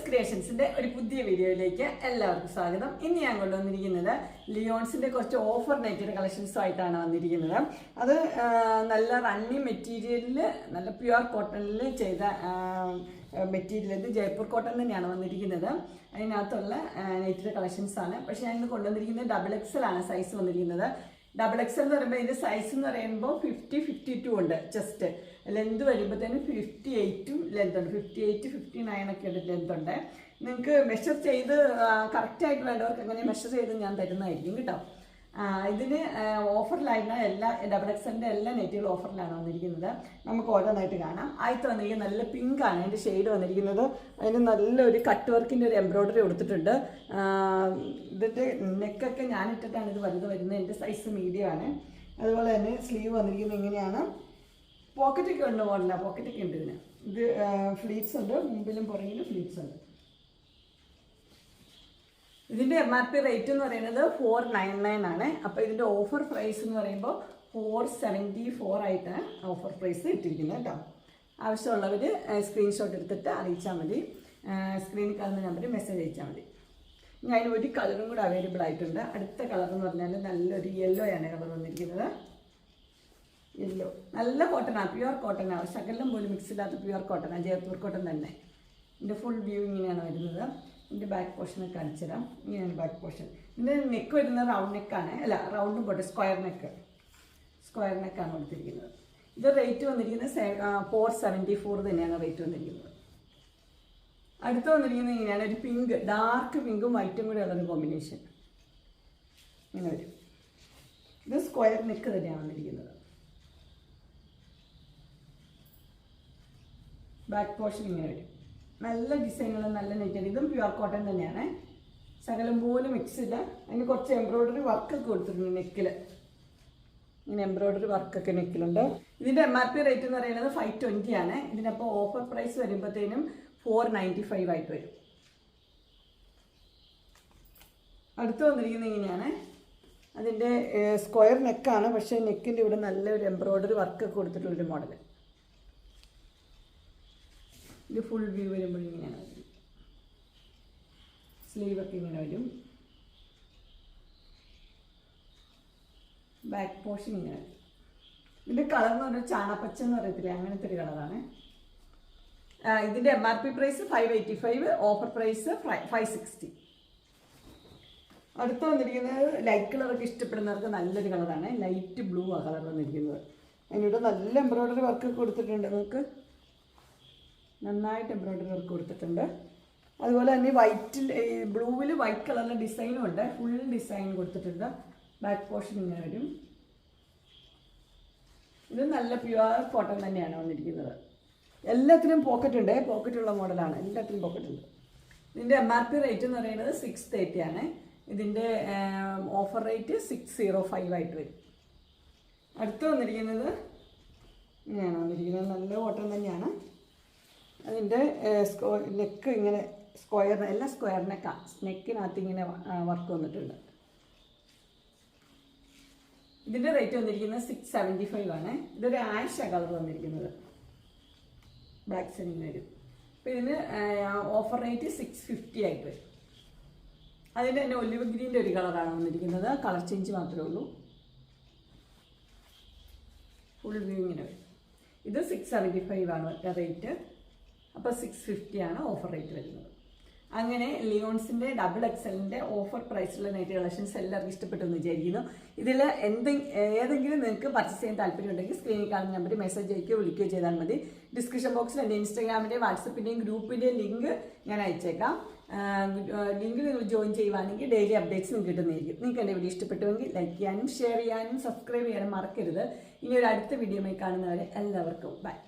ലിയോൺസ് ക്രിയേഷൻസിന്റെ ഒരു പുതിയ വീഡിയോയിലേക്ക് എല്ലാവർക്കും സ്വാഗതം. ഇന്ന് ഞാൻ കൊണ്ടുവന്നിരിക്കുന്നത് ലിയോൺസിന്റെ കുറച്ച് ഓഫർ നെറ്റഡ് കളക്ഷൻസും ആയിട്ടാണ് വന്നിരിക്കുന്നത്. അത് നല്ല റണ്ണിങ് മെറ്റീരിയലിൽ നല്ല പ്യുവർ കോട്ടണിൽ ചെയ്ത മെറ്റീരിയൽ ഇത് ജയ്പൂർ കോട്ടൺ തന്നെയാണ് വന്നിരിക്കുന്നത്. അതിനകത്തുള്ള നെറ്റഡ് കളക്ഷൻസ് ആണ്. പക്ഷെ ഞാൻ ഇന്ന് കൊണ്ടുവന്നിരിക്കുന്നത് ഡബിൾ എക്സൽ ആണ് സൈസ് വന്നിരിക്കുന്നത്. ഡബിൾ എക്സ് എന്ന് പറയുമ്പോൾ ഇതിന്റെ സൈസ് എന്ന് പറയുമ്പോൾ ഫിഫ്റ്റി ഫിഫ്റ്റി ടു ഉണ്ട്. ചെസ്റ്റ് ലെന്ത് വരുമ്പോഴത്തേനും ഫിഫ്റ്റി എയ്റ്റും ലെന്ത് ഉണ്ട്. ഫിഫ്റ്റി എയ്റ്റ് ഫിഫ്റ്റി നയൻ ഒക്കെ ലെന്ത് ഉണ്ട്. നിങ്ങൾക്ക് മെഷർ ചെയ്ത് കറക്റ്റായിട്ട് വേണ്ടവർക്ക് എങ്ങനെ മെഷർ ചെയ്ത് ഞാൻ തരുന്നതായിരിക്കും കേട്ടോ. ഇതിന് ഓഫറിലായിരുന്ന എല്ലാ ഡബിൾ എക്സലിന്റെ എല്ലാ നെറ്റുകളും ഓഫറിലാണ് വന്നിരിക്കുന്നത്. നമുക്ക് ഓരോന്നായിട്ട് കാണാം. ആദ്യത്തെ വന്നിരിക്കുന്നത് നല്ല പിങ്ക് ആണ്. അതിന്റെ ഷെയ്ഡ് വന്നിരിക്കുന്നത്. അതിന് നല്ലൊരു കട്ട് വർക്കിന്റെ ഒരു എംബ്രോയ്ഡറി കൊടുത്തിട്ടുണ്ട്. ഇതിന്റെ നെക്കൊക്കെ ഞാൻ ഇട്ടിട്ടാണ് ഇത് വലുത് വരുന്നത്. എന്റെ സൈസ് മീഡിയം ആണ്. അതുപോലെ തന്നെ സ്ലീവ് വന്നിരിക്കുന്നത് ഇങ്ങനെയാണ്. പോക്കറ്റൊക്കെ ഉണ്ട് മോഡല? പോക്കറ്റൊക്കെ ഉണ്ട് ഇതിന്. ഇത് ഫ്ലീറ്റ്സ് ഉണ്ട്. മുമ്പിലും പുറകിലും ഫ്ലീറ്റ്സ് ഉണ്ട്. ഇതിന്റെ എം ആർ പി റേറ്റ് എന്ന് പറയുന്നത് ഫോർ നയൻ നയൻ ആണ്. അപ്പോൾ ഇതിന്റെ ഓഫർ പ്രൈസ് എന്ന് പറയുമ്പോൾ ഫോർ സെവന്റി ഫോർ ആയിട്ടാണ് ഓഫർ പ്രൈസ് ഇട്ടിരിക്കുന്നത് കേട്ടോ. ആവശ്യമുള്ളവർ സ്ക്രീൻഷോട്ട് എടുത്തിട്ട് അറിയിച്ചാൽ മതി. സ്ക്രീനിൽ കാണുന്ന നമ്പർ മെസ്സേജ് അയച്ചാൽ മതി. ഇനി അതിന് ഒരു കളറും കൂടെ അവൈലബിൾ ആയിട്ടുണ്ട്. അടുത്ത കളർ എന്ന് പറഞ്ഞാൽ നല്ലൊരു യെല്ലോ ആണ് കളർ വന്നിരിക്കുന്നത്. യെല്ലോ നല്ല കോട്ടനാണ് പ്യുവർ കോട്ടനാണ് ശകലം പോലും മിക്സ് ഇല്ലാത്ത പ്യുവർ കോട്ടനാണ് ജയത്തൂർ കോട്ടൺ തന്നെ. ഇതിന്റെ ഫുൾ വ്യൂ ഇങ്ങനെയാണ് വരുന്നത്. ഇതിന്റെ ബാക്ക് പോർഷൻ കാണിച്ചു തരാം. ഇങ്ങനെയാണ് ബാക്ക് പോർഷൻ ഇതിന്റെ നെക്ക് വരുന്നത് റൗണ്ട് നെക്കാണ് അല്ല റൗണ്ടും പോട്ടെ സ്ക്വയർ നെക്ക് സ്ക്വയർ നെക്കാണ് കൊടുത്തിരിക്കുന്നത്. ഇത് റേറ്റ് വന്നിരിക്കുന്നത് ഫോർ സെവന്റി ഫോർ തന്നെയാണ് റേറ്റ് വന്നിരിക്കുന്നത്. അടുത്ത് വന്നിരിക്കുന്നത് ഇങ്ങനെയാണ്. ഒരു പിങ്ക് ഡാർക്ക് പിങ്കും വൈറ്റും കൂടെ ഉള്ളൊരു കോമ്പിനേഷൻ ഇങ്ങനെ വരും. ഇത് സ്ക്വയർ നെക്ക് തന്നെയാണ് വന്നിരിക്കുന്നത്. ബാക്ക് പോർഷൻ ഇങ്ങനെ വരും. നല്ല ഡിസൈനുള്ള നല്ല നെറ്റാണ് ഇതും പ്യുവർ കോട്ടൺ തന്നെയാണ്. ശകലം പോലും മിക്സ് ഇല്ല. അതിന് കുറച്ച് എംബ്രോയ്ഡറി വർക്കൊക്കെ കൊടുത്തിട്ടുണ്ട് നെക്കിൽ ഇങ്ങനെ എംബ്രോയ്ഡറി വർക്കൊക്കെ നെക്കിലുണ്ട് ഇതിന്റെ എം ആർ പി റേറ്റ് എന്ന് പറയുന്നത് ഫൈവ് ട്വന്റി ആണ്. ഇതിനപ്പോൾ ഓഫർ പ്രൈസ് വരുമ്പോഴത്തേനും ഫോർ നയന്റി ഫൈവ് ആയിട്ട് വരും. അടുത്ത് വന്നിരിക്കുന്നത് ഇങ്ങനെയാണ്. അതിന്റെ സ്ക്വയർ നെക്കാണ് പക്ഷേ നെക്കിന്റെ ഇവിടെ നല്ലൊരു എംബ്രോയ്ഡറി വർക്കൊക്കെ കൊടുത്തിട്ടുള്ളൊരു മോഡൽ ഇത് ഫുൾ വ്യൂ വരുമ്പോൾ ഇങ്ങനെയാണ് സ്ലീവൊക്കെ ഇങ്ങനെ വരും. ബാക്ക് പോർഷൻ ഇങ്ങനെ വരും. ഇതിന്റെ കളർ എന്ന് പറഞ്ഞാൽ ചാണപ്പച്ച എന്ന് പറയത്തില്ലേ? അങ്ങനത്തെ ഒരു കളറാണ് ഇതിന്റെ M R P price five eighty five offer price five sixty അടുത്ത് വന്നിരിക്കുന്നത് ലൈറ്റ് കളറൊക്കെ ഇഷ്ടപ്പെടുന്നവർക്ക് നല്ലൊരു കളറാണ് ലൈറ്റ് ബ്ലൂ ആ കളർ വന്നിരിക്കുന്നത്. അതിനിവിടെ നല്ല എംബ്രോയ്ഡറി വർക്ക് കൊടുത്തിട്ടുണ്ട്. നമുക്ക് നന്നായിട്ട് എംബ്രോയ്ഡറി വർക്ക് കൊടുത്തിട്ടുണ്ട്. അതുപോലെ തന്നെ വൈറ്റിൽ ബ്ലൂവിൽ വൈറ്റ് കളറിലെ ഡിസൈനും ഉണ്ട്. ഫുൾ ഡിസൈൻ കൊടുത്തിട്ടുണ്ട്. ബാക്ക് പോർഷൻ ഇങ്ങനെ വരും. ഇത് നല്ല പ്യുവർ കോട്ടൺ തന്നെയാണ് വന്നിരിക്കുന്നത്. എല്ലാത്തിനും പോക്കറ്റ് ഉണ്ട്. പോക്കറ്റ് ഉള്ള മോഡലാണ് എല്ലാത്തിനും പോക്കറ്റ് ഉണ്ട്. ഇതിന്റെ എം ആർ പി റേറ്റ് എന്ന് പറയുന്നത് സിക്സ് തേർട്ടി ആണ്. ഇതിന്റെ offer rate six zero five ആയിട്ട് വരും. അടുത്ത് വന്നിരിക്കുന്നത് ഇങ്ങനെയാണ് വന്നിരിക്കുന്നത്. നല്ല കോട്ടൺ തന്നെയാണ്. അതിന്റെ നെക്ക് ഇങ്ങനെ സ്ക്വയർ എല്ലാ സ്ക്വയർ നെക്കാണ് നെക്കിനകത്ത് ഇങ്ങനെ വർക്ക് വന്നിട്ടുണ്ട്. ഇതിന്റെ റേറ്റ് വന്നിരിക്കുന്നത് സിക്സ് സെവന്റി ഫൈവ് ആണ്. ഇതൊരു ആഷ കളർ വന്നിരിക്കുന്നത്. ബ്ലാക്ക് സെനിങ് വരും അപ്പോൾ ഇതിന് ഓഫർ റേറ്റ് സിക്സ് ഫിഫ്റ്റി ആയിട്ട് വരും. അതിന്റെ തന്നെ ഒലിവ് ഗ്രീന്റെ ഒരു കളറാണ് വന്നിരിക്കുന്നത്. കളർ ചേഞ്ച് മാത്രമേ ഉള്ളൂ. ഫുൾ വ്യൂ ഇങ്ങനെ വരും. ഇത് സിക്സ് സെവന്റി ഫൈവ് ആണ് റേറ്റ് അപ്പോൾ സിക്സ് ഫിഫ്റ്റി ആണ് ഓഫർ റേറ്റ് വരുന്നത്. അങ്ങനെ ലിയോൺസിന്റെ ഡബിൾ എക്സലിന്റെ ഓഫർ പ്രൈസിലുള്ള നൈറ്റ് കളക്ഷൻസ് എല്ലാവർക്കും ഇഷ്ടപ്പെട്ടു എന്ന് വിചാരിക്കുന്നു. ഇതിൽ എന്തെങ്കിലും ഏതെങ്കിലും നിങ്ങൾക്ക് പർച്ചേസ് ചെയ്യാൻ താല്പര്യമുണ്ടെങ്കിൽ സ്ക്രീനിൽ കാണുന്ന നമ്പർ മെസ്സേജ് അയക്കുകയോ വിളിക്കുകയോ ചെയ്താൽ മതി. ഡിസ്ക്രിപ്ഷൻ ബോക്സിൽ എന്റെ ഇൻസ്റ്റാഗ്രാമിന്റെയും വാട്സപ്പിന്റെയും ഗ്രൂപ്പിന്റെയും ലിങ്ക് ഞാൻ അയച്ചേക്കാം. ലിങ്ക് നിങ്ങൾ ജോയിൻ ചെയ്യുവാണെങ്കിൽ ഡെയിലി അപ്ഡേറ്റ്സ് നിങ്ങൾക്ക് കിട്ടുന്നതായിരിക്കും. നിങ്ങൾക്ക് എന്റെ വീഡിയോ ഇഷ്ടപ്പെട്ടുവെങ്കിൽ ലൈക്ക് ചെയ്യാനും ഷെയർ ചെയ്യാനും സബ്സ്ക്രൈബ് ചെയ്യാനും മറക്കരുത്. ഇനി ഒരു അടുത്ത വീഡിയോയുമായി കാണുന്നവരെ എല്ലാവർക്കും ബൈ